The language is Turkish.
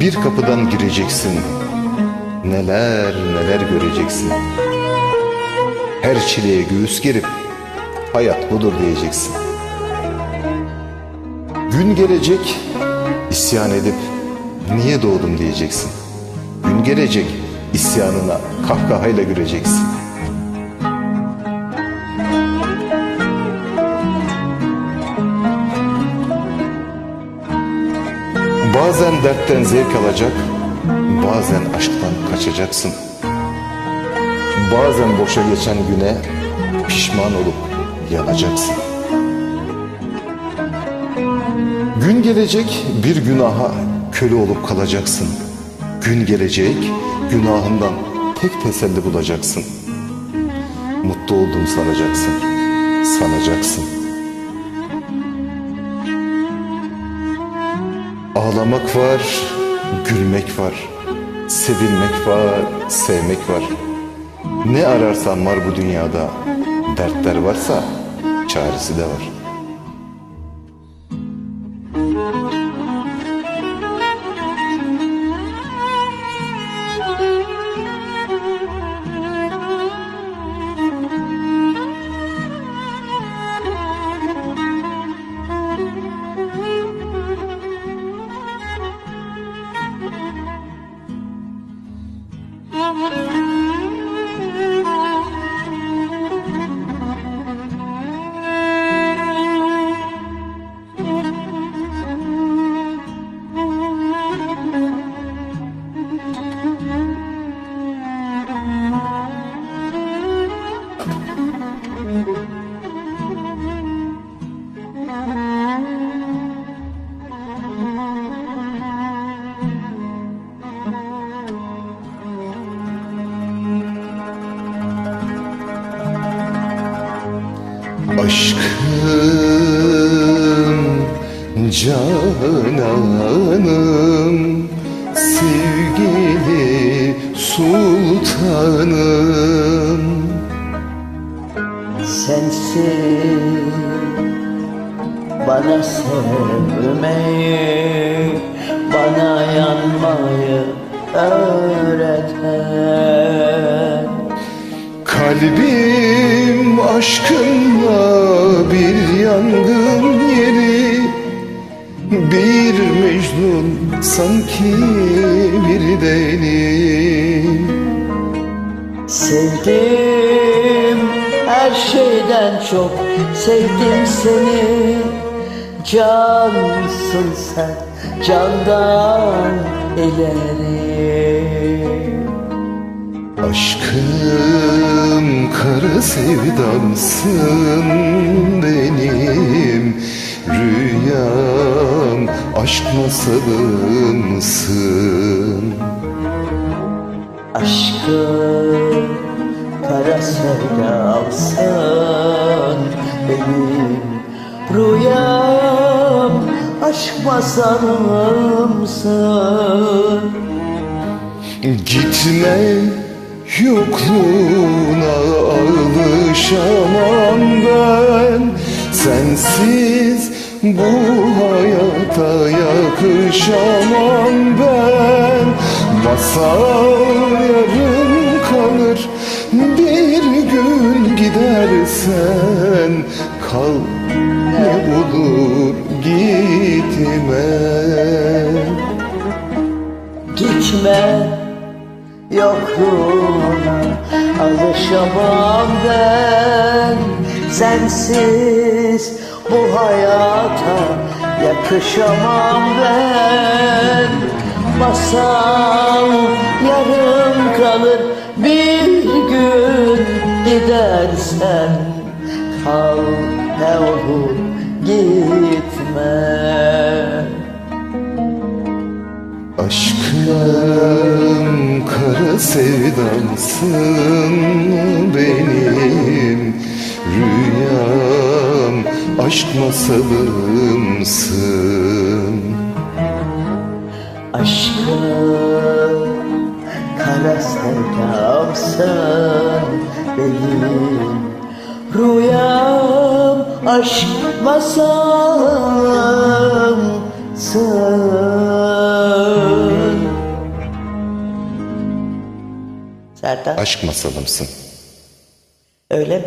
Bir kapıdan gireceksin. Neler neler göreceksin. Her çileye göğüs gerip Hayat budur diyeceksin. Gün gelecek isyan edip Niye doğdum diyeceksin. Gün gelecek isyanına kahkahayla güleceksin Bazen dertten zevk alacak, bazen aşktan kaçacaksın. Bazen boşa geçen güne pişman olup yanacaksın. Gün gelecek bir günaha köle olup kalacaksın. Gün gelecek günahından tek teselli bulacaksın. Mutlu oldum sanacaksın, sanacaksın. Ağlamak var, gülmek var, sevilmek var, sevmek var. Ne ararsan var bu dünyada, dertler varsa çaresi de var. Aşkım, cananım, sevgili sultanım. Sensin bana sevmeyi, aşkınla bir yangın yeri Bir Mecnun sanki bir deli. Sevdim her şeyden çok sevdim seni. Cansın sen candan ileri Aşkım kara sevdamsın benim. Rüyam aşk masalımsın Aşkım kara sevdamsın benim. Rüyam aşk masalımsın Gitme yokluğuna alışamam ben. Sensiz bu hayata yakışamam ben. Masal yarım kalır. Bir gün gidersen Kal ne olur gitme. Gitme yokluğuna alışamam ben. Sensiz bu hayata yakışamam ben. Masal yarım kalır bir gün gidersen Kal ne olur gitme Aşkım kara sevdamsın benim. Rüyam aşk masalımsın Aşkım kara sevdamsın benim. Rüyam aşk masalımsın Serdar Aşk masalımsın. öyle mi?